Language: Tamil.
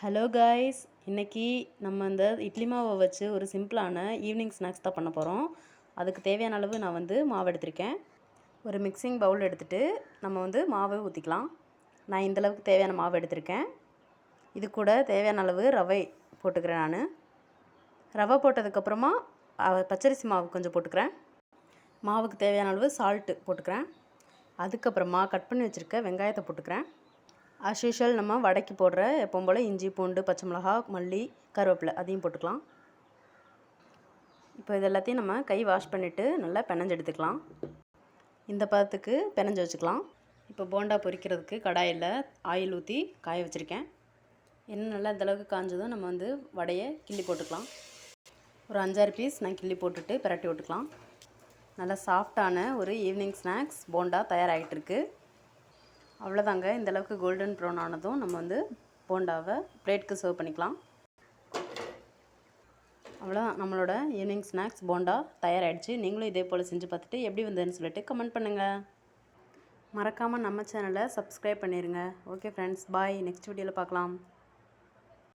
ஹலோ காய்ஸ் இன்றைக்கி நம்ம இந்த இட்லி மாவை வச்சு ஒரு சிம்பிளான ஈவினிங் ஸ்நாக்ஸ் தான் பண்ண போகிறோம் அதுக்கு தேவையான அளவு நான் வந்து மாவு எடுத்திருக்கேன். ஒரு மிக்சிங் பவுல் எடுத்துகிட்டு நம்ம வந்து மாவை ஊற்றிக்கலாம் நான் இந்த அளவுக்கு தேவையான மாவு எடுத்திருக்கேன். இது கூட தேவையான அளவு ரவை போட்டுக்கிறேன் நான். ரவை போட்டதுக்கப்புறமா பச்சரிசி மாவு கொஞ்சம் போட்டுக்கிறேன். மாவுக்கு தேவையான அளவு சால்ட்டு போட்டுக்கிறேன். அதுக்கப்புறமா கட் பண்ணி வச்சுருக்க வெங்காயத்தை போட்டுக்கிறேன். As நம்ம வடைக்கு போடுற எப்பவும் போல் இஞ்சி பூண்டு பச்சை மிளகா மல்லி கருவேப்பிலை அதையும் போட்டுக்கலாம். இப்போ இது எல்லாத்தையும் நம்ம கை வாஷ் பண்ணிவிட்டு நல்லா பெனஞ்சு எடுத்துக்கலாம். இந்த பதத்துக்கு பெனஞ்சு வச்சுக்கலாம். இப்போ போண்டா பொரிக்கிறதுக்கு கடாயில் ஆயில் ஊற்றி காய வச்சுருக்கேன். என்ன நல்லா இந்தளவுக்கு காஞ்சதும் நம்ம வந்து வடையை கிள்ளி போட்டுக்கலாம். ஒரு அஞ்சாறு பீஸ் நான் கிள்ளி போட்டுட்டு பிரட்டி விட்டுக்கலாம். நல்லா சாஃப்டான ஒரு ஈவினிங் ஸ்நாக்ஸ் போண்டா தயாராகிட்டு இருக்குது அவ்வளோதாங்க இந்தளவுக்கு கோல்டன் ப்ரௌன் ஆனதும் நம்ம வந்து போண்டாவை பிளேட்க்கு சர்வ் பண்ணிக்கலாம். அவ்வளோதான் நம்மளோட ஈவினிங் ஸ்நாக்ஸ் போண்டா தயாராகிடுச்சு நீங்களும் இதே போல் செஞ்சு பார்த்துட்டு எப்படி வந்ததுன்னு சொல்லிட்டு கமெண்ட் பண்ணுங்கள் மறக்காமல் நம்ம சேனலை சப்ஸ்கிரைப் பண்ணிடுங்க ஓகே ஃப்ரெண்ட்ஸ் பாய் நெக்ஸ்ட் வீடியோவில் பார்க்கலாம்.